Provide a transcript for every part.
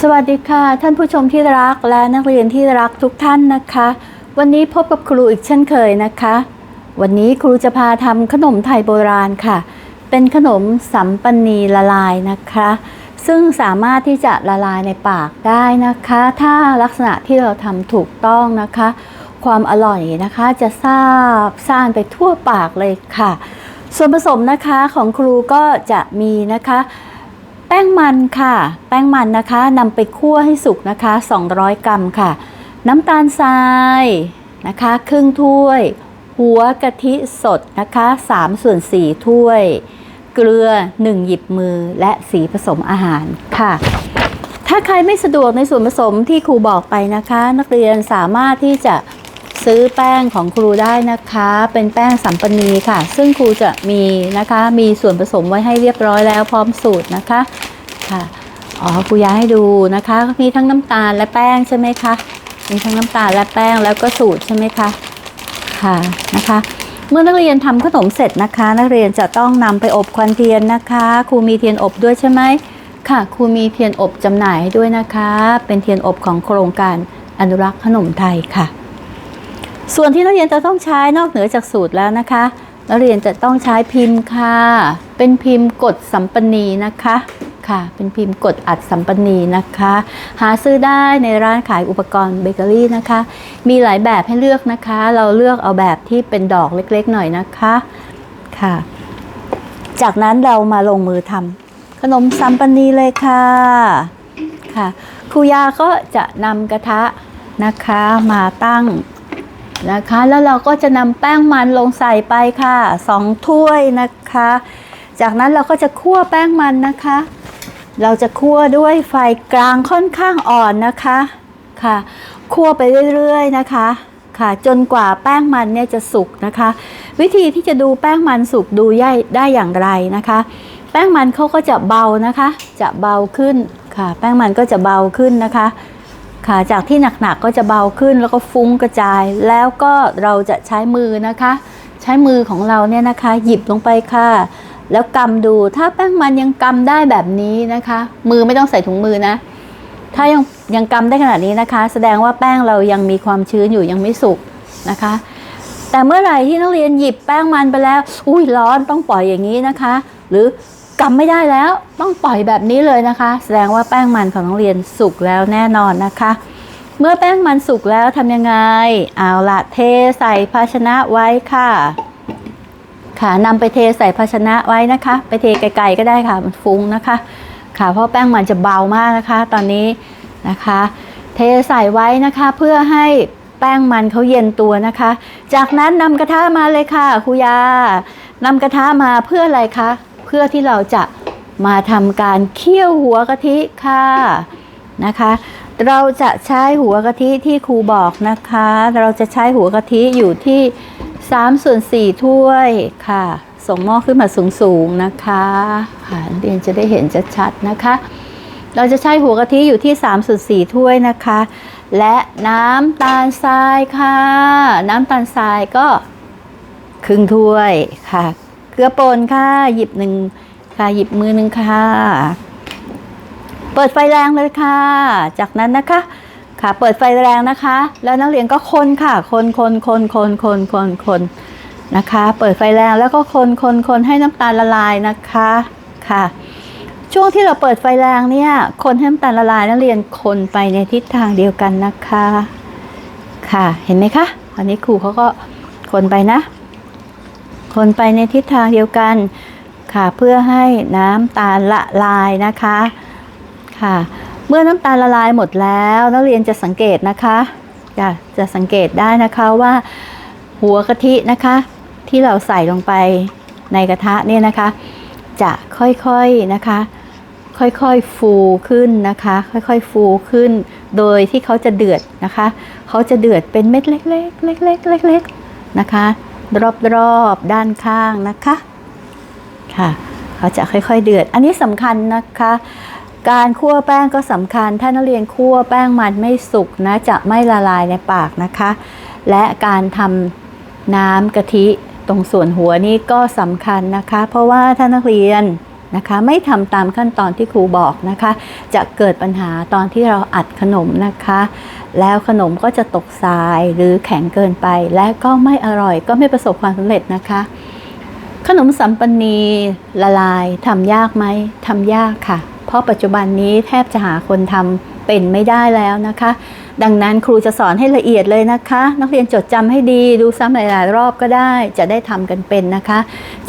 สวัสดีค่ะ ท่านผู้ชมที่รักและนักเรียนที่รักทุกท่านนะคะ วันนี้พบกับครูอีกเช่นเคยนะคะ วันนี้ครูจะพาทำขนมไทยโบราณค่ะ เป็นขนมสัมปันีละลายนะคะ ซึ่งสามารถที่จะละลายในปากได้นะคะ ถ้าลักษณะที่เราทำถูกต้องนะคะ ความอร่อยนะคะจะซาบซ่านไปทั่วปากเลยค่ะ ส่วนผสมนะคะของครูก็จะมีนะคะ ป้งมันค่ะ แป้งมันนะคะนำไปคั่วให้สุกนะคะ 200 กรัมค่ะ น้ำตาลทรายนะคะ ครึ่งถ้วย หัวกะทิสดนะคะ3ส่วน4ถ้วย เกลือ 1 หยิบมือและสีผสมอาหารค่ะ ถ้าใครไม่สะดวกในส่วนผสมที่ครูบอกไปนะคะ นักเรียนสามารถที่จะ ซื้อแป้งของครูได้นะคะ เป็นแป้งสัมปนีค่ะ ซึ่งครูจะมีนะคะ มีส่วนผสมไว้ให้เรียบร้อยแล้วพร้อมสูตรนะคะค่ะอ๋อครูอยากให้ดูนะคะ มีทั้งน้ำตาลและแป้งใช่ไหมคะมีทั้งน้ำตาลและแป้งแล้วก็สูตรใช่ไหมคะค่ะนะคะ เมื่อนักเรียนทำขนมเสร็จนะคะ นักเรียนจะต้องนำไปอบควันเทียนนะคะครูมีเทียนอบด้วยใช่ไหมค่ะครูมีเทียนอบจำหน่ายให้ด้วยนะคะ เป็นเทียนอบของโครงการอนุรักษ์ขนมไทยค่ะ ส่วนที่นักเรียนจะต้องใช้นอกเหนือจากสูตรแล้วนะคะ นักเรียนจะต้องใช้พิมพ์ค่ะ เป็นพิมพ์กดสัมปนีนะคะค่ะ เป็นพิมพ์กดอัดสัมปนีนะคะ หาซื้อได้ในร้านขายอุปกรณ์เบเกอรี่นะคะ มีหลายแบบให้เลือกนะคะ เราเลือกเอาแบบที่เป็นดอกเล็กๆหน่อยนะคะค่ะ จากนั้นเรามาลงมือทำขนมสัมปนีเลยค่ะค่ะครูยาก็จะนำกระทะนะคะมาตั้ง นะคะ แล้วเราก็จะนำแป้งมันลงใส่ไปค่ะสองถ้วยนะคะ จากนั้นเราก็จะคั่วแป้งมันนะคะ เราจะคั่วด้วยไฟกลางค่อนข้างอ่อนนะคะค่ะ คั่วไปเรื่อยๆนะคะค่ะจนกว่าแป้งมันเนี่ยจะสุกนะคะ วิธีที่จะดูแป้งมันสุกดูได้ได้อย่างไรนะคะ แป้งมันเขาก็จะเบานะคะ จะเบาขึ้นค่ะ แป้งมันก็จะเบาขึ้นนะคะ ค่ะจากที่หนักๆก็จะเบาขึ้นแล้วก็ฟุ้งกระจาย แล้วก็เราจะใช้มือนะคะ ใช้มือของเราเนี่ยนะคะ หยิบลงไปค่ะ แล้วกำดูถ้าแป้งมันยังกำได้แบบนี้นะคะ มือไม่ต้องใส่ถุงมือนะ ถ้ายังยังกำได้ขนาดนี้นะคะ แสดงว่าแป้งเรายังมีความชื้นอยู่ยังไม่สุกนะคะ แต่เมื่อไหร่ที่นักเรียนหยิบแป้งมันไปแล้ว อุ้ยร้อนต้องปล่อยอย่างนี้นะคะ หรือ กำไม่ได้แล้วต้องปล่อยแบบนี้เลยนะคะ แสดงว่าแป้งมันของนักเรียนสุกแล้วแน่นอนนะคะ เมื่อแป้งมันสุกแล้วทำยังไง เอาละเทใส่ภาชนะไว้ค่ะ ค่ะนำไปเทใส่ภาชนะไว้นะคะ ไปเทไกลๆก็ได้ค่ะมันฟุ้งนะคะ ค่ะเพราะแป้งมันจะเบามากนะคะ ตอนนี้นะคะ เทใส่ไว้นะคะเพื่อให้แป้งมันเขาเย็นตัวนะคะ จากนั้นนำกระทะมาเลยค่ะครูยานำกระทะมาเพื่ออะไรคะ พื่อที่เราจะมาทำการเคี่ยวหัวกะทิค่ะนะคะ เราจะใช้หัวกะทิที่ครูบอกนะคะ เราจะใช้หัวกะทิอยู่ที่3ส่วน4ถ้วยค่ะ ส่งหม้อขึ้นมาสูงๆนะคะค่ะนักเรียนจะได้เห็นชัดๆนะคะ เราจะใช้หัวกะทิอยู่ที่3ส่วน4ถ้วยนะคะ และน้ำตาลทรายค่ะ น้ำตาลทรายก็ครึ่งถ้วยค่ะ เกลือป่นค่ะ หยิบหนึ่งค่ะ หยิบมือหนึ่งค่ะ เปิดไฟแรงเลยค่ะ จากนั้นนะคะค่ะ เปิดไฟแรงนะคะ แล้วนักเรียนก็คนค่ะ คนคนคนคนคนคนคนนะคะ เปิดไฟแรงแล้วก็คนคนคนให้น้ำตาลละลายนะคะค่ะ ช่วงที่เราเปิดไฟแรงเนี่ย คนให้น้ำตาลละลายนักเรียนคนไปในทิศทางเดียวกันนะคะ ค่ะ เห็นไหมคะอันนี้ครูเขาก็คนไปนะ คนไปในทิศทางเดียวกันค่ะเพื่อให้น้ำตาลละลายนะคะค่ะ เมื่อน้ำตาลละลายหมดแล้วนักเรียนจะสังเกตนะคะจะจะสังเกตได้นะคะว่าหัวกะทินะคะ ที่เราใส่ลงไปในกระทะเนี่ยนะคะ จะค่อยๆนะคะ ค่อยๆฟูขึ้นนะคะ ค่อยๆฟูขึ้น โดยที่เขาจะเดือดนะคะ เขาจะเดือดเป็นเม็ดเล็กๆเล็กๆเล็กๆนะคะ รอบๆด้านข้างนะคะค่ะเขาจะค่อยๆเดือด อันนี้สำคัญนะคะ การคั่วแป้งก็สำคัญ ถ้านักเรียนคั่วแป้งมันไม่สุกนะจะไม่ละลายในปากนะคะ และการทำน้ำกะทิตรงส่วนหัวนี่ก็สำคัญนะคะ เพราะว่าถ้านักเรียน นะคะ ไม่ทำตามขั้นตอนที่ครูบอกนะคะ จะเกิดปัญหาตอนที่เราอัดขนมนะคะ แล้วขนมก็จะตกทรายหรือแข็งเกินไป และก็ไม่อร่อยก็ไม่ประสบความสำเร็จนะคะ ขนมสัมปันีละลายทำยากไหมทำยากค่ะ เพราะปัจจุบันนี้แทบจะหาคนทำเป็นไม่ได้แล้วนะคะ ดังนั้นครูจะสอนให้ละเอียดเลยนะคะ นักเรียนจดจำให้ดีดูซ้ำหลายๆรอบก็ได้ จะได้ทำกันเป็นนะคะ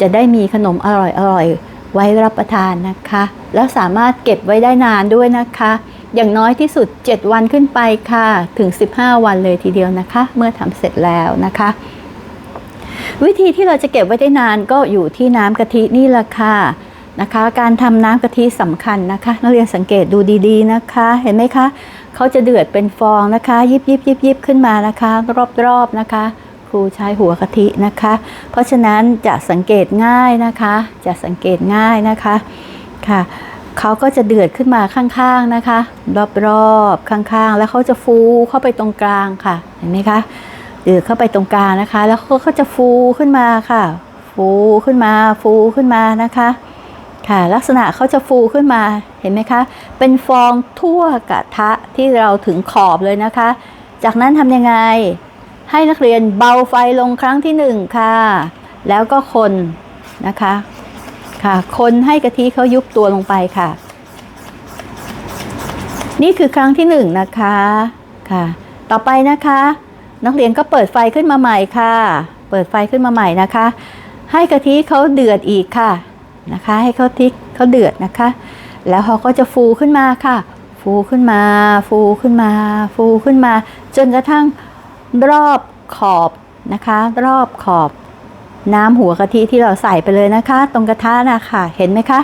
จะได้มีขนมอร่อยๆ ไว้รับประทานนะคะ แล้วสามารถเก็บไว้ได้นานด้วยนะคะ อย่างน้อยที่สุด 7 วันขึ้นไปค่ะ ถึง 15 วันเลยทีเดียวนะคะ เมื่อทำเสร็จแล้วนะคะ วิธีที่เราจะเก็บไว้ได้นานก็อยู่ที่น้ำกะทินี่แหละค่ะนะคะการทำน้ำกะทิสำคัญนะคะ นักเรียนสังเกตดูดีๆนะคะ เห็นไหมคะเขาจะเดือดเป็นฟองนะคะ ยิบยิบยิบยิบขึ้นมานะคะ รอบๆนะคะ รูใช้หัวกะทินะคะ เพราะฉะนั้นจะสังเกตง่ายนะคะ จะสังเกตง่ายนะคะค่ะเขาก็จะเดือดขึ้นมาข้างๆนะคะ รอบๆข้างๆ แล้วเขาจะฟูเข้าไปตรงกลางค่ะ เห็นไหมคะเดือดเข้าไปตรงกลางนะคะ แล้วเขาก็จะฟูขึ้นมาค่ะ ฟูขึ้นมา ฟูขึ้นมานะคะค่ะลักษณะเขาจะฟูขึ้นมาเห็นไหมคะ เป็นฟองทั่วกระทะที่เราถึงขอบเลยนะคะ จากนั้นทำยังไง ให้นักเรียนเบาไฟลงครั้งที่หนึ่งค่ะ แล้วก็คนนะคะค่ะ คนให้กะทิเขายุบตัวลงไปค่ะ นี่คือครั้งที่หนึ่งนะคะค่ะ ต่อไปนะคะ นักเรียนก็เปิดไฟขึ้นมาใหม่ค่ะ เปิดไฟขึ้นมาใหม่นะคะ ให้กะทิเขาเดือดอีกค่ะนะคะ ให้เขาทิกเขาเดือดนะคะ แล้วเขาก็จะฟูขึ้นมาค่ะ ฟูขึ้นมา ฟูขึ้นมา ฟูขึ้นมา จนกระทั่ง รอบขอบนะคะ รอบขอบ น้ำหัวกะทิที่เราใส่ไปเลยนะคะ ตรงกระทะนะคะเห็นไหมคะ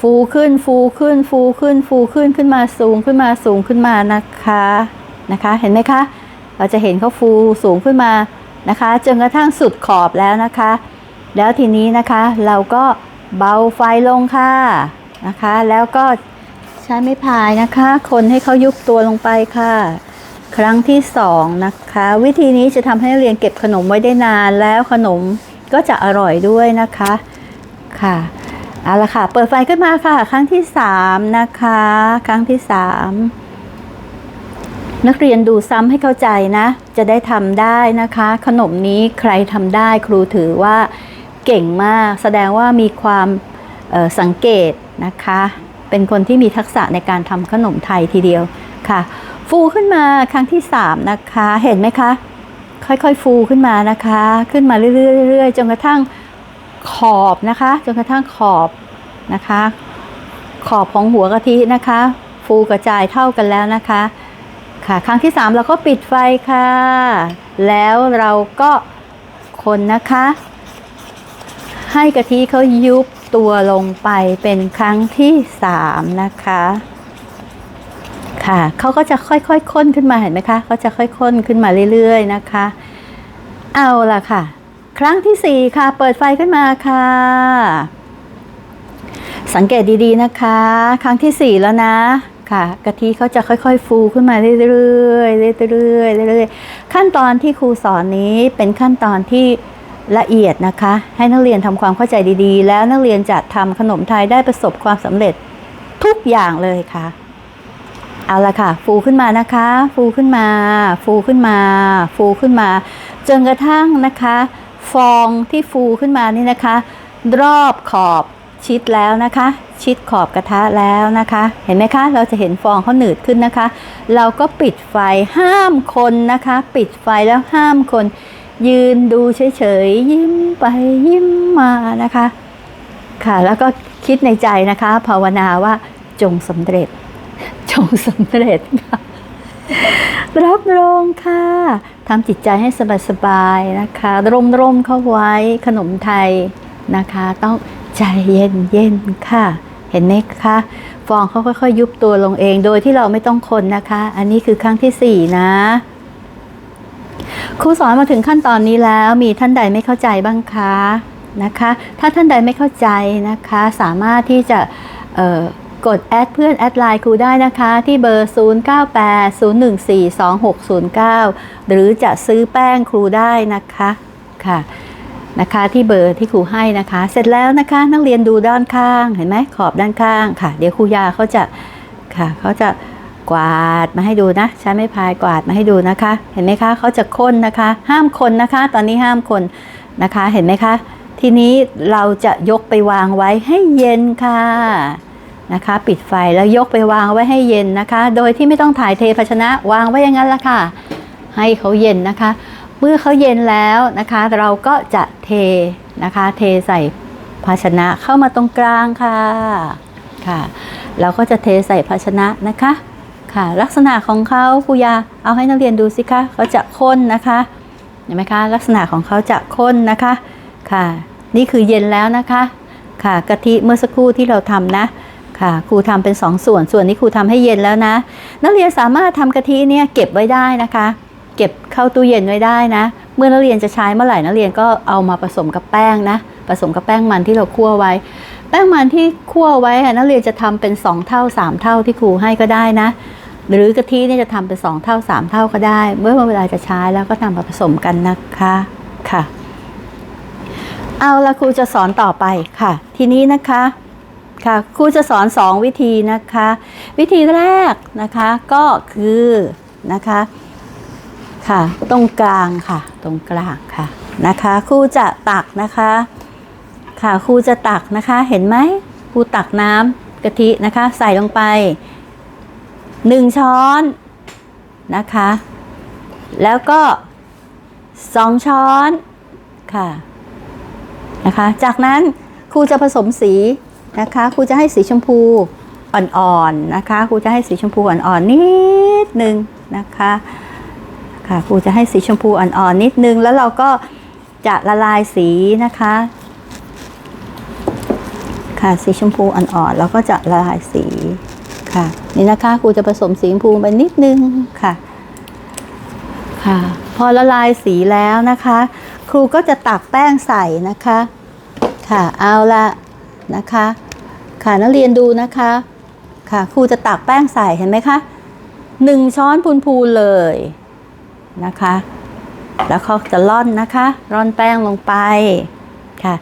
ฟูขึ้นฟูขึ้นฟูขึ้นฟูขึ้นขึ้นมาสูงขึ้นมาสูงขึ้นมานะคะนะคะ เห็นไหมคะ เราจะเห็นเขาฟูสูงขึ้นมานะคะจนกระทั่งสุดขอบแล้วนะคะ แล้วทีนี้นะคะเราก็เบาไฟลงค่ะนะคะ แล้วก็ใช้ไม้พายนะคะ คนให้เขายุบตัวลงไปค่ะ ครั้งที่สองนะคะ วิธีนี้จะทำให้นักเรียนเก็บขนมไว้ได้นานแล้วขนมก็จะอร่อยด้วยนะคะค่ะเอาละค่ะ เปิดไฟขึ้นมาค่ะ ครั้งที่สามนะคะ ครั้งที่สามนักเรียนดูซ้ำให้เข้าใจนะ จะได้ทำได้นะคะ ขนมนี้ใครทำได้ครูถือว่าเก่งมาก แสดงว่ามีความสังเกตนะคะ เป็นคนที่มีทักษะในการทำขนมไทยทีเดียวค่ะ ฟูขึ้นมาครั้งที่สามนะคะ เห็นไหมคะ ค่อยๆฟูขึ้นมานะคะ ขึ้นมาเรื่อยๆจนกระทั่งขอบนะคะ จนกระทั่งขอบนะคะ ขอบของหัวกะทินะคะ ฟูกระจายเท่ากันแล้วนะคะ ค่ะ ครั้งที่3เราก็ปิดไฟค่ะ แล้วเราก็คนนะคะ ให้กะทิเขายุบตัวลงไปเป็นครั้งที่3นะคะ ค่ะเขาก็จะค่อยๆค้นขึ้นมาเห็นไหมคะเขาจะค่อยๆค้นขึ้นมาเรื่อยๆนะคะ เอาละค่ะ ครั้งที่4ค่ะ เปิดไฟขึ้นมาค่ะ สังเกตดีๆนะคะ ครั้งที่4แล้วนะค่ะกะทิเขาจะค่อยๆ ฟูขึ้นมาเรื่อยๆเรื่อยๆเรื่อยๆขั้นตอนที่ครูสอนนี้เป็นขั้นตอนที่ละเอียดนะคะ ให้นักเรียนทำความเข้าใจดีๆ แล้วนักเรียนจะทำขนมไทยได้ประสบความสำเร็จทุกอย่างเลยค่ะ เอาละค่ะ ฟูขึ้นมานะคะ ฟูขึ้นมา ฟูขึ้นมา ฟูขึ้นมา จนกระทั่งนะคะ ฟองที่ฟูขึ้นมานี่นะคะ รอบขอบชิดแล้วนะคะ ชิดขอบกระทะแล้วนะคะ เห็นไหมคะ เราจะเห็นฟองเขาหนืดขึ้นนะคะ เราก็ปิดไฟห้ามคนนะคะ ปิดไฟแล้วห้ามคน ยืนดูเฉยๆยิ้มไปยิ้มมานะคะ ค่ะแล้วก็คิดในใจนะคะ ภาวนาว่าจงสำเร็จ จงสำเร็จค่ะรับรองค่ะทำจิตใจให้สบายๆนะคะร่มๆเข้าไว้ขนมไทยนะคะ ต้องใจเย็นๆค่ะ เห็นไหมคะฟองเขาค่อยๆยุบตัวลงเองโดยที่เราไม่ต้องคนนะคะ อันนี้คือครั้งที่สี่นะครูสอนมาถึงขั้นตอนนี้แล้วมีท่านใดไม่เข้าใจบ้างคะนะคะ ถ้าท่านใดไม่เข้าใจนะคะ สามารถที่จะเออ กดแอดเพื่อนแอดไลน์ครูได้นะคะที่เบอร์ 0980142609 หรือจะซื้อแป้งครูได้นะคะค่ะนะคะที่เบอร์ที่ครูให้นะคะ เสร็จแล้วนะคะนักเรียนดูด้านข้างเห็นไหมขอบด้านข้างค่ะ เดี๋ยวครูยาเขาจะค่ะเขาจะกวาดมาให้ดูนะใช้ไม้พายกวาดมาให้ดูนะคะ เห็นไหมคะเขาจะค้นนะคะ ห้ามคนนะคะ ตอนนี้ห้ามคนนะคะเห็นไหมคะ ทีนี้เราจะยกไปวางไว้ให้เย็นค่ะ นะคะ ปิดไฟแล้วยกไปวางไว้ให้เย็นนะคะ โดยที่ไม่ต้องถ่ายเทภาชนะวางไว้อย่างนั้นละค่ะ ให้เขาเย็นนะคะ เมื่อเขาเย็นแล้วนะคะ เราก็จะเทนะคะ เทใส่ภาชนะเข้ามาตรงกลางค่ะค่ะเราก็จะเทใส่ภาชนะนะคะค่ะ ลักษณะของเขาครูยาเอาให้นักเรียนดูสิคะเขาจะข้นนะคะเห็นไหมคะ ลักษณะของเขาจะข้นนะคะค่ะ นี่คือเย็นแล้วนะคะ ค่ะกะทิเมื่อสักครู่ที่เราทำนะ ค่ะครูทำเป็นสองส่วน ส่วนนี้ครูทำให้เย็นแล้วนะ นักเรียนสามารถทำกะทิเนี่ยเก็บไว้ได้นะคะ เก็บเข้าตู้เย็นไว้ได้นะ เมื่อนักเรียนจะใช้เมื่อไหร่นักเรียนก็เอามาผสมกับแป้งนะ ผสมกับแป้งมันที่เราคั่วไว้ แป้งมันที่คั่วไว้นักเรียนจะทำเป็น 2 เท่า 3 เท่าที่ครูให้ก็ได้นะ หรือกะทิเนี่ยจะทำเป็น 2 เท่า 3 เท่าก็ได้ เมื่อเวลาจะใช้แล้วก็นำมาผสมกันนะคะค่ะ เอาละครูจะสอนต่อไปค่ะ ทีนี้นะคะ ค่ะครูจะสอน 2 วิธีนะคะ วิธีแรกนะคะก็คือนะคะค่ะตรงกลางค่ะ ตรงกลางค่ะนะคะครูจะตักนะคะค่ะครูจะตักนะคะเห็นไหมครูตักน้ำกะทินะคะ ใส่ลงไปหนึ่งช้อนนะคะ แล้วก็สองช้อนค่ะนะคะ จากนั้นครูจะผสมสี นะคะครูจะให้สีชมพูอ่อนๆนะคะครูจะให้สีชมพูอ่อนๆนิดนึงนะคะค่ะครูจะให้สีชมพูอ่อนๆนิดนึง แล้วเราก็จะละลายสีนะคะ ค่ะสีชมพูอ่อนๆแล้วก็จะละลายสีค่ะนี่นะคะครูจะผสมสีชมพูไปนิดนึงค่ะค่ะพอละลายสีแล้วนะคะ ครูก็จะตักแป้งใส่นะคะ ค่ะเอาละ นะคะ ค่ะนักเรียนดูนะคะ ค่ะครูจะตักแป้งใส่เห็นไหมคะหนึ่งช้อนพูนๆเลยนะคะ แล้วเขาจะร่อนนะคะ ร่อนแป้งลงไปค่ะ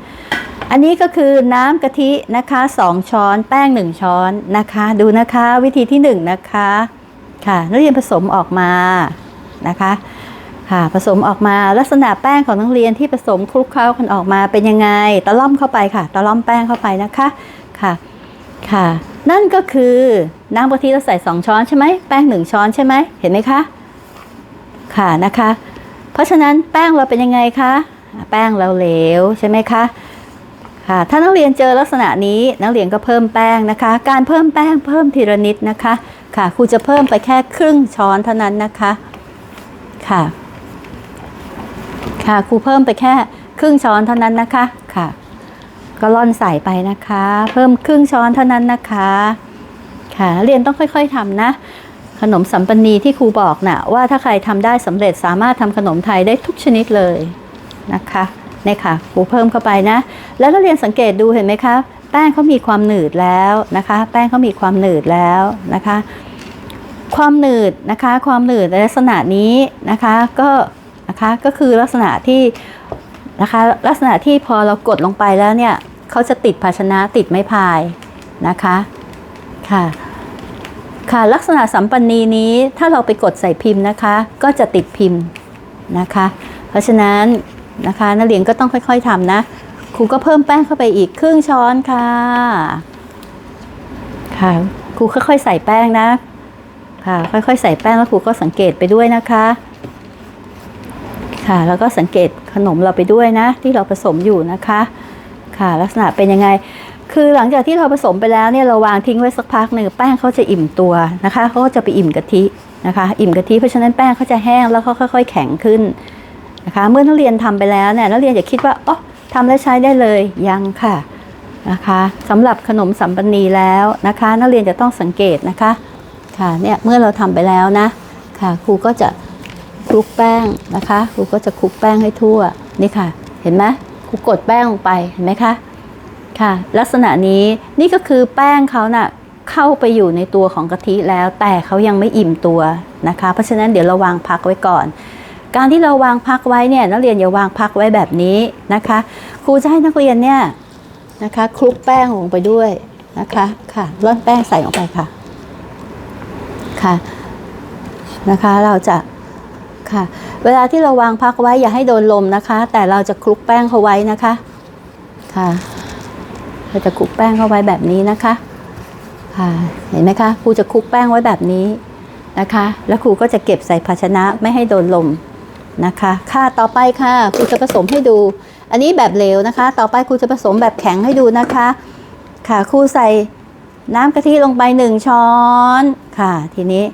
อันนี้ก็คือน้ำกะทินะคะสองช้อนแป้งหนึ่งช้อนนะคะ ดูนะคะวิธีที่หนึ่งนะคะ ค่ะนักเรียนผสมออกมานะคะ ค่ะผสมออกมาลักษณะแป้งของนักเรียนที่ผสมคลุกเคล้ากันออกมาเป็นยังไงตะล่อมเข้าไปค่ะตะล่อมแป้งเข้าไปนะคะค่ะค่ะ นั่นก็คือน้ำกะทิเราใส่ 2 ช้อนใช่ไหมแป้ง 1 ช้อนใช่ไหมเห็นไหมคะค่ะนะคะ เพราะฉะนั้นแป้งเราเป็นยังไงคะแป้งเราเหลวใช่ไหมคะค่ะถ้านักเรียนเจอลักษณะนี้นักเรียนก็เพิ่มแป้งนะคะ การเพิ่มแป้งเพิ่มทีละนิดนะคะค่ะครูจะเพิ่มไปแค่ครึ่งช้อนเท่านั้นนะคะค่ะ ค่ะครูเพิ่มไปแค่ครึ่งช้อนเท่านั้นนะคะค่ะ ก็ร่อนใส่ไปนะคะ เพิ่มครึ่งช้อนเท่านั้นนะคะ ค่ะเรียนต้องค่อย ๆทำนะขนมสัมปันีที่ครูบอกนะ่ะว่าถ้าใครทำได้สำเร็จสามารถทำขนมไทยได้ทุกชนิดเลยนะคะนี่ค่ะครูเพิ่มเข้าไปนะ แล้วนักเรียนสังเกตดูเห็นไหมคะ แป้งเขามีความหนืดแล้วนะคะ แป้งเขามีความหนืดแล้วนะคะ ความหนืดนะคะ ความหนืดในลักษณะนี้นะคะ ก็ นะคะ ก็คือลักษณะที่นะคะลักษณะที่พอเรากดลงไปแล้วเนี่ยเขาจะติดภาชนะติดไม้พายนะคะค่ะค่ะลักษณะสัมปันนีนี้ถ้าเราไปกดใส่พิมพ์นะคะ ก็จะติดพิมพ์นะคะ เพราะฉะนั้นนะคะนักเรียนก็ต้องค่อยๆทำนะครูก็เพิ่มแป้งเข้าไปอีกครึ่งช้อนค่ะค่ะครูค่อยๆใส่แป้งนะค่ะค่อยๆใส่แป้งแล้วครูก็สังเกตไปด้วยนะคะ ค่ะ แล้วก็สังเกตขนมเราไปด้วยนะ ที่เราผสมอยู่นะคะ ค่ะ ลักษณะเป็นยังไง คือหลังจากที่เราผสมไปแล้วเนี่ยเราวางทิ้งไว้สักพักหนึ่งแป้งเขาจะอิ่มตัวนะคะเขาก็จะไปอิ่มกะทินะคะ อิ่มกะทิเพราะฉะนั้นแป้งเขาจะแห้งแล้วเขาค่อย ๆ แข็งขึ้นนะคะ เมื่อนักเรียนทำไปแล้วเนี่ยนักเรียนอย่าคิดว่าอ๋อทำแล้วใช้ได้เลยยังค่ะนะคะสำหรับขนมสัมปันนีแล้วนะคะ นักเรียนจะต้องสังเกตนะคะค่ะเนี่ยเมื่อเราทำไปแล้วนะค่ะครูก็จะ คลุกแป้งนะคะครูก็จะคลุกแป้งให้ทั่วนี่ค่ะ เห็นไหมครูกดแป้งลงไปเห็นไหมคะค่ะ ลักษณะนี้นี่ก็คือแป้งเขาน่ะเข้าไปอยู่ในตัวของกะทิแล้ว แต่เขายังไม่อิ่มตัวนะคะ เพราะฉะนั้นเดี๋ยวเราวางพักไว้ก่อน การที่เราวางพักไว้เนี่ยนักเรียนอย่าวางพักไว้แบบนี้นะคะ ครูจะให้นักเรียนเนี่ยนะคะคลุกแป้งลงไปด้วยนะคะค่ะร่อนแป้งใส่ลงไปค่ะค่ะนะคะเราจะ ค่ะ เวลาที่เราวางพักไว้อย่าให้โดนลมนะคะ แต่เราจะคลุกแป้งเขาไว้นะคะค่ะเราจะคลุกแป้งเข้าไว้แบบนี้นะคะค่ะเห็นไหมคะครูจะคลุกแป้งไว้แบบนี้นะคะ แล้วครูก็จะเก็บใส่ภาชนะไม่ให้โดนลมนะคะ ค่ะต่อไปค่ะครูจะผสมให้ดู อันนี้แบบเหลวนะคะ ต่อไปครูจะผสมแบบแข็งให้ดูนะคะ ค่ะครูใส่น้ำกะทิลงไปหนึ่งช้อนค่ะ ทีนี้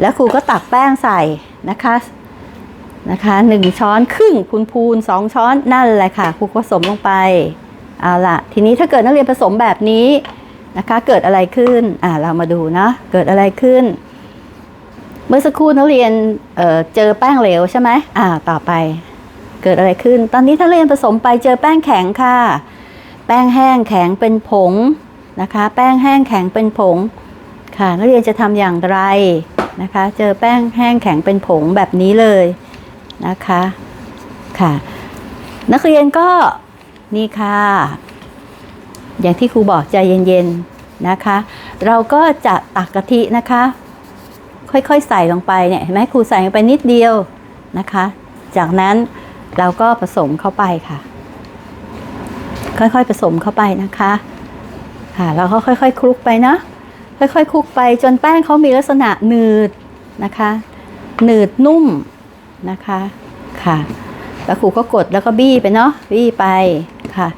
แล้วครูก็ตักแป้งใส่นะคะ นะคะหนึ่งช้อนครึ่งพูนพูนๆสองช้อนนั่นแหละค่ะครูผสมลงไปเอาละทีนี้ถ้าเกิดนักเรียนผสมแบบนี้นะคะเกิดอะไรขึ้นอ่าเรามาดูนะเกิดอะไรขึ้น เมื่อสักครู่นักเรียนเอ่อเจอแป้งเหลวใช่ไหมอ่าต่อไปเกิดอะไรขึ้น ตอนนี้นักเรียนผสมไปเจอแป้งแข็งค่ะ แป้งแห้งแข็งเป็นผงนะคะ แป้งแห้งแข็งเป็นผงค่ะนักเรียนจะทำอย่างไรนะคะ เจอแป้งแห้งแข็งเป็นผงแบบนี้เลย นะคะค่ะ นักเรียนก็นี่ค่ะ อย่างที่ครูบอกใจเย็นๆนะคะ เราก็จะตักกะทินะคะ ค่อยๆใส่ลงไปเนี่ยเห็นไหมครูใส่ลงไปนิดเดียวนะคะ จากนั้นเราก็ผสมเข้าไปค่ะ ค่อยๆผสมเข้าไปนะคะค่ะแล้วก็ค่อยๆคลุกไปนะค่อยๆคลุกไปจนแป้งเขามีลักษณะหนืดนะคะ หนืดนุ่ม นะคะค่ะ แล้วครูก็กดแล้วก็บี้ไปเนาะบี้ไปค่ะ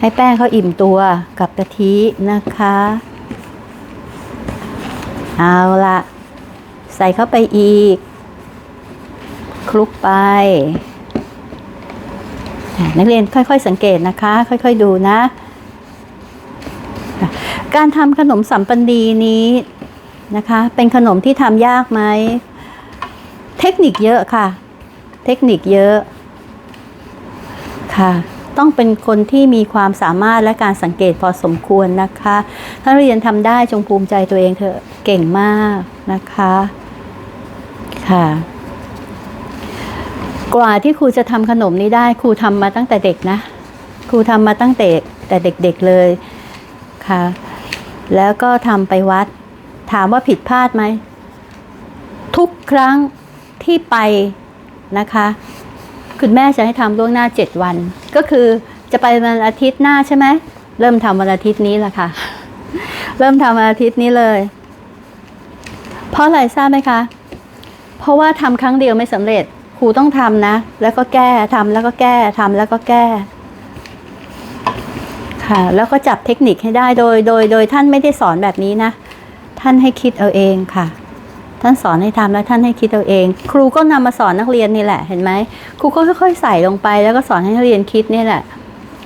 ให้แป้งเขาอิ่มตัวกับกะทินะคะ เอาละใส่เข้าไปอีก คลุกไปนักเรียนค่อยๆสังเกตนะคะ ค่อยๆดูนะ การทำขนมสัมปันดีนี้นะคะ เป็นขนมที่ทำยากไหม เทคนิคเยอะค่ะ เทคนิคเยอะค่ะ ต้องเป็นคนที่มีความสามารถและการสังเกตพอสมควรนะคะ ถ้าเรียนทำได้จงภูมิใจตัวเองเถอะเก่งมากนะคะค่ะกว่าที่ครูจะทำขนมนี้ได้ครูทำมาตั้งแต่เด็กนะ ครูทำมาตั้งแต่แต่เด็กๆเลยค่ะ แล้วก็ทำไปวัด ถามว่าผิดพลาดไหม ทุกครั้ง ที่ไปนะคะ คุณแม่จะให้ทำล่วงหน้าเจ็ดวัน ก็คือจะไปวันอาทิตย์หน้าใช่ไหมเริ่มทำวันอาทิตย์นี้แหละค่ะ เริ่มทำวันอาทิตย์นี้เลย เพราะอะไรทราบไหมคะ เพราะว่าทำครั้งเดียวไม่สำเร็จครูต้องทำนะ แล้วก็แก้ทำแล้วก็แก้ทำแล้วก็แก้ค่ะแล้วก็จับเทคนิคให้ได้โดยโดยโดยท่านไม่ได้สอนแบบนี้นะ ท่านให้คิดเอาเองค่ะ ท่านสอนให้ทำแล้วท่านให้คิดเอาเอง ครูก็นำมาสอนนักเรียนนี่แหละเห็นไหมครูก็ค่อยๆใส่ลงไปแล้วก็สอนให้นักเรียนคิดนี่แหละ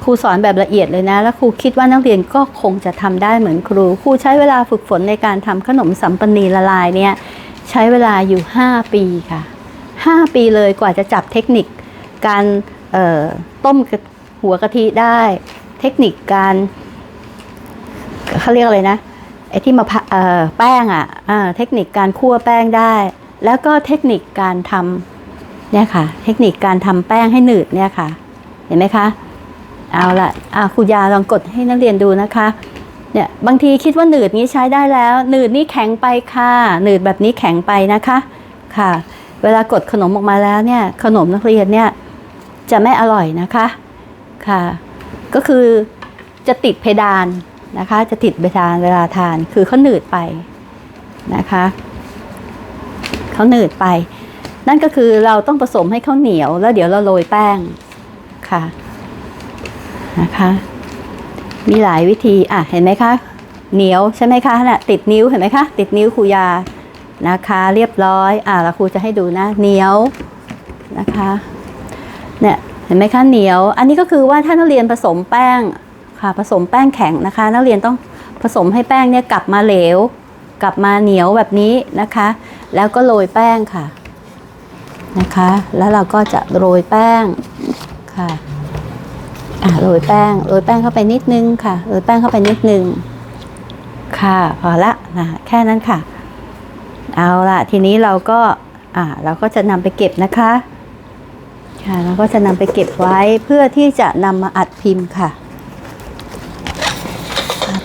ครูสอนแบบละเอียดเลยนะ แล้วครูคิดว่านักเรียนก็คงจะทำได้เหมือนครู ครูใช้เวลาฝึกฝนในการทำขนมสัมปนีละลายเนี่ยใช้เวลาอยู่ 5 ปีค่ะ 5 ปีเลยกว่าจะจับเทคนิค การต้มหัวกะทิได้ เทคนิคการเขาเรียกอะไรนะ ไอ้ที่มาแป้งอะอ่าเทคนิคการคั่วแป้งได้ แล้วก็เทคนิคการทำเนี่ยค่ะ เทคนิคการทำแป้งให้หนืดเนี่ยค่ะ เห็นไหมคะ เอาละอ่าครูยาลองกดให้นักเรียนดูนะคะเนี่ยบางทีคิดว่าหนืดนี้ใช้ได้แล้ว หนืดนี้แข็งไปค่ะ หนืดแบบนี้แข็งไปนะคะค่ะ เวลากดขนมออกมาแล้วเนี่ยขนมนักเรียนเนี่ยจะไม่อร่อยนะคะค่ะ ก็คือจะติดเพดาน นะคะ จะติดเพดานเวลาทานคือเขาหนืดไปนะคะเขาหนืดไป นั่นก็คือเราต้องผสมให้เขาเหนียว แล้วเดี๋ยวเราโรยแป้งค่ะนะคะ มีหลายวิธีอะเห็นไหมคะเหนียวใช่ไหมคะน่ะติดนิ้วเห็นไหมคะ ติดนิ้วครูยานะคะ เรียบร้อยอะแล้วครูจะให้ดูนะเหนียวนะคะเนี่ยเห็นไหมคะเหนียว อันนี้ก็คือว่าถ้านักเรียนผสมแป้ง ค่ะผสมแป้งแข็งนะคะ นักเรียนต้องผสมให้แป้งเนี่ยกลับมาเหลว กลับมาเหนียวแบบนี้นะคะ แล้วก็โรยแป้งค่ะนะคะ แล้วเราก็จะโรยแป้งค่ะอะโรยแป้งโรยแป้งเข้าไปนิดนึงค่ะโรยแป้งเข้าไปนิดนึงค่ะพอละนะแค่นั้นค่ะ เอาละทีนี้เราก็อ่าเราก็จะนำไปเก็บนะคะค่ะแล้วก็จะนำไปเก็บไว้เพื่อที่จะนำมาอัดพิมพ์ค่ะ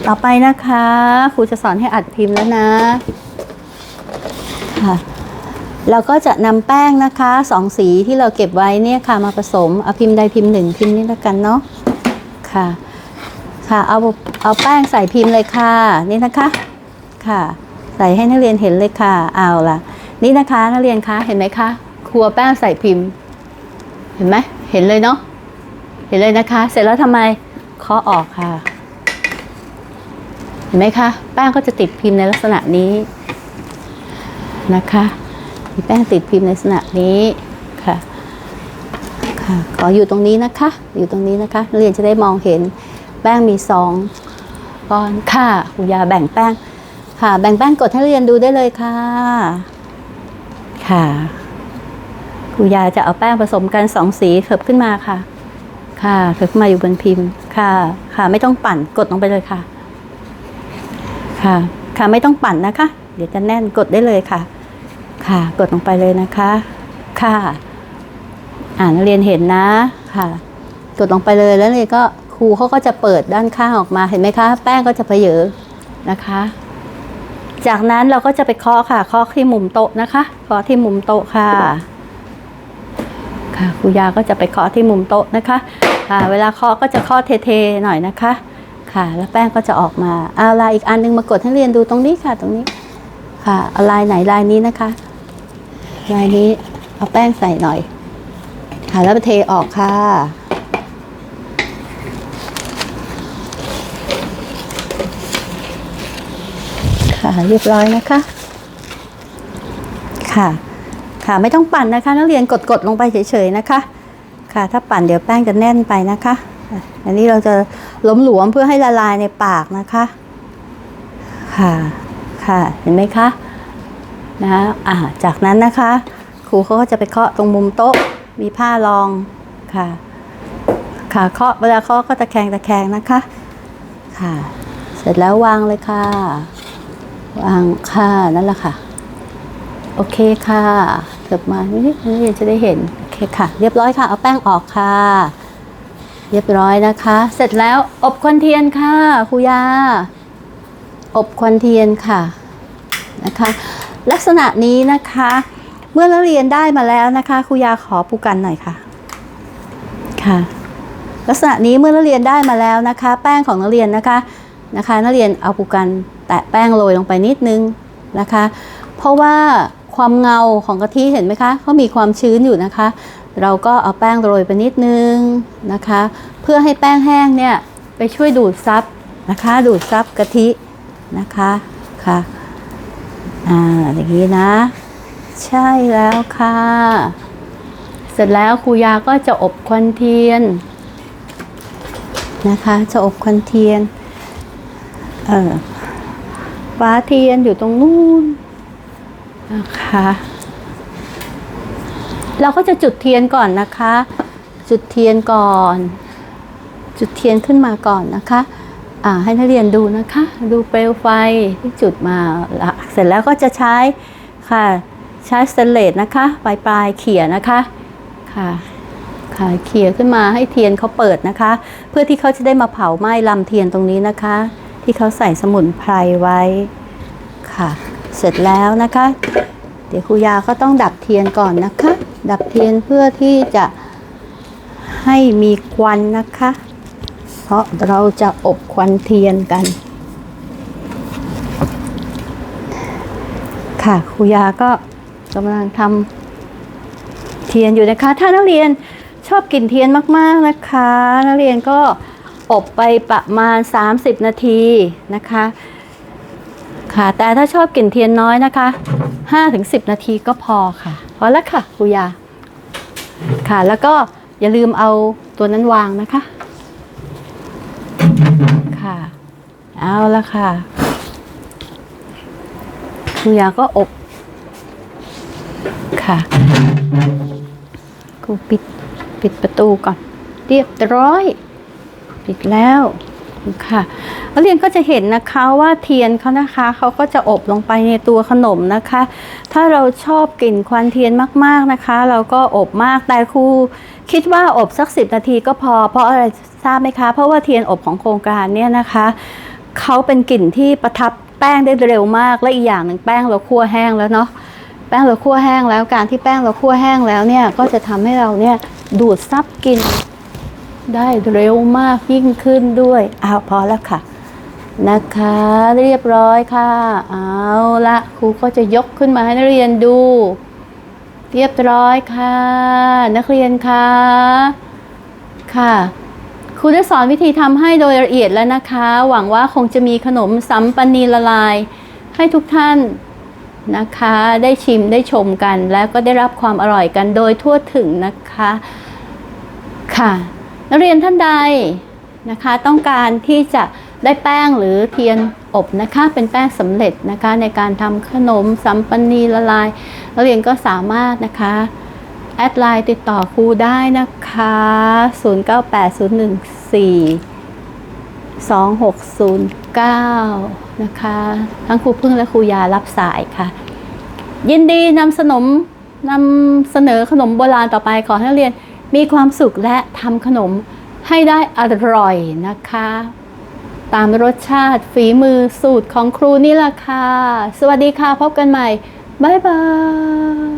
ต่อไปนะคะครูจะสอนให้อัดพิมพ์แล้วนะค่ะเราก็จะนำแป้งนะคะสองสีที่เราเก็บไว้เนี่ยค่ะมาผสมเอาพิมพ์ใดพิมพ์หนึ่งพิมพ์นี้แล้วกันเนาะค่ะค่ะเอาเอาแป้งใส่พิมพ์เลยค่ะนี่นะคะค่ะ ใส่ให้นักเรียนเห็นเลยค่ะเอาล่ะ นี่นะคะนักเรียนคะเห็นไหมคะครัวแป้งใส่พิมพ์ เห็นไหมเห็นเลยเนาะเห็นเลยนะคะ เสร็จแล้วทำไมเคาะออกค่ะ เห็นไหมคะแป้งก็จะติดพิมพ์ในลักษณะนี้นะคะมีแป้งติดพิมพ์ในลักษณะนี้ค่ะค่ะขออยู่ตรงนี้นะคะ อยู่ตรงนี้นะคะเรียนจะได้มองเห็นแป้งมีสองก้อนค่ะครูยาแบ่งแป้งค่ะ แบ่งแป้งกดให้เรียนดูได้เลยค่ะ ค่ะครูยาจะเอาแป้งผสมกันสองสีเถิบขึ้นมาค่ะ ค่ะเถิบขึ้นมาอยู่บนพิมพ์ค่ะ ค่ะ ไม่ต้องปั่นกดลงไปเลยค่ะ ค่ะ ค่ะไม่ต้องปั่นนะคะ เดี๋ยวจะแน่นกดได้เลยค่ะ ค่ะ กดลงไปเลยนะคะ ค่ะ อ่านเรียนเห็นนะค่ะ กดลงไปเลยแล้วเลยก็ครูเขาก็จะเปิดด้านข้างออกมาเห็นไหมคะ แป้งก็จะเพเยอนะคะ จากนั้นเราก็จะไปเคาะค่ะเคาะที่มุมโต๊ะนะคะเคาะที่มุมโต๊ะค่ะ ค่ะครูยาก็จะไปเคาะที่มุมโต๊ะนะคะ ค่ะ เวลาเคาะก็จะเคาะเทๆหน่อยนะคะ ค่ะ แล้วแป้งก็จะออกมาเอาลายอีกอันนึงมากดให้เรียนดูตรงนี้ค่ะ ตรงนี้ค่ะเอาลายไหนลายนี้นะคะลายนี้เอาแป้งใส่หน่อย ค่ะแล้วเทออกค่ะค่ะเรียบร้อยนะคะ ค่ะ ค่ะไม่ต้องปั่นนะคะ นักเรียนกดกดลงไปเฉยๆนะคะ ค่ะ ถ้าปั่นเดี๋ยวแป้งจะแน่นไปนะคะ อันนี้เราจะ หลวมเพื่อให้ละลายในปากนะคะ ค่ะ ค่ะ เห็นไหมคะนะอ่าจากนั้นนะคะ ครูเขาก็จะไปเคาะตรงมุมโต๊ะ มีผ้ารอง ค่ะ ค่ะ เคาะเวลาเคาะก็ตะแคงตะแคงนะคะ ค่ะ เสร็จแล้ววางเลยค่ะ วางค่ะ นั่นแหละค่ะ โอเคค่ะเถิบมานิดนึงจะได้เห็น โอเคค่ะ เรียบร้อยค่ะ เอาแป้งออกค่ะ เรียบร้อยนะคะ เสร็จแล้วอบควันเทียนค่ะครูยา อบควันเทียนค่ะนะคะ ลักษณะนี้นะคะ เมื่อนักเรียนได้มาแล้วนะคะครูยาขอปูกันหน่อยค่ะค่ะ ลักษณะนี้เมื่อนักเรียนได้มาแล้วนะคะ แป้งของนักเรียนนะคะนะคะ นักเรียนเอาปูกันแตะแป้งโรยลงไปนิดนึงนะคะ เพราะว่าความเงาของกะทิเห็นไหมคะเขามีความชื้นอยู่นะคะ เราก็เอาแป้งโรยไปนิดนึงนะคะ เพื่อให้แป้งแห้งเนี่ยไปช่วยดูดซับนะคะ ดูดซับกะทินะคะค่ะอ่าอย่างนี้นะ ใช่แล้วค่ะ เสร็จแล้วครูยาก็จะอบควันเทียนนะคะ จะอบควันเทียนเออฟ้าเทียนอยู่ตรงนู้นนะคะ เราก็จะจุดเทียนก่อนนะคะ จุดเทียนก่อน จุดเทียนขึ้นมาก่อนนะคะให้นักเรียนดูนะคะ ดูเปลวไฟที่จุดมาเสร็จแล้วก็จะใช้ค่ะใช้สเตนเลสนะคะปลายปลายเขี่ยนะคะค่ะค่ะเขี่ยขึ้นมาให้เทียนเขาเปิดนะคะ เพื่อที่เขาจะได้มาเผาไหม้ลำเทียนตรงนี้นะคะ ที่เขาใส่สมุนไพรไว้ค่ะ เสร็จแล้วนะคะ เดี๋ยวครูยาก็ต้องดับเทียนก่อนนะคะ ดับเทียนเพื่อที่จะให้มีควันนะคะ เพราะเราจะอบควันเทียนกัน ค่ะครูยาก็กำลังทำเทียนอยู่นะคะ ถ้านักเรียนชอบกลิ่นเทียนมากๆนะคะ นักเรียนก็อบไปประมาณ 30 นาทีนะคะ ค่ะ แต่ถ้าชอบกลิ่นเทียนน้อยนะคะ 5-10 นาทีก็พอค่ะ พอแล้วค่ะครูยา ค่ะ แล้วก็อย่าลืมเอาตัวนั้นวางนะคะ ค่ะ เอาละค่ะครูยาก็อบ ค่ะครูปิดปิดประตูก่อน เรียบร้อย ปิดแล้ว ค่ะนักเรียนก็จะเห็นนะคะว่าเทียนเขานะคะเขาก็จะอบลงไปในตัวขนมนะคะ ถ้าเราชอบกลิ่นควันเทียนมากๆนะคะ เราก็อบมากแต่ครูคิดว่าอบสักสินาทีก็พอ เพราะอะไรทราบไหมคะ เพราะว่าเทียนอบของโครงการเนี่ยนะคะเขาเป็นกลิ่นที่ประทับแป้งได้เร็วมากและอีกอย่างหนึ่งแป้งเราคั่วแห้งแล้วเนาะแป้งเราคั่วแห้งแล้วการที่แป้งเราคั่วแห้งแล้วเนี่ยก็จะทำให้เราเนี่ยดูดซับกลิ่น ได้เร็วมากยิ่งขึ้นด้วยอ้าวพอแล้วค่ะ นะคะ เรียบร้อยค่ะ เอาละครูก็จะยกขึ้นมาให้นักเรียนดู เรียบร้อยค่ะ นักเรียนคะค่ะครูได้สอนวิธีทำให้โดยละเอียดแล้วนะคะ หวังว่าคงจะมีขนมสัมปันนีละลาย ให้ทุกท่านนะคะ ได้ชิมได้ชมกัน แล้วก็ได้รับความอร่อยกันโดยทั่วถึงนะคะ ค่ะ นักเรียนท่านใดนะคะต้องการที่จะได้แป้งหรือเทียนอบนะคะเป็นแป้งสำเร็จนะคะในการทำขนมสัมปันนีละลายนักเรียนก็สามารถนะคะแอดไลน์ติดต่อครูได้นะคะ 0980142609 นะคะ ทั้งครูพึ่งและครูยารับสายค่ะ ยินดีนำสนมนำเสนอขนมโบราณต่อไปขอให้นักเรียน มีความสุขและทำขนมให้ได้อร่อยนะคะ ตามรสชาติฝีมือสูตรของครูนี่แหละค่ะ สวัสดีค่ะ พบกันใหม่ บ๊ายบาย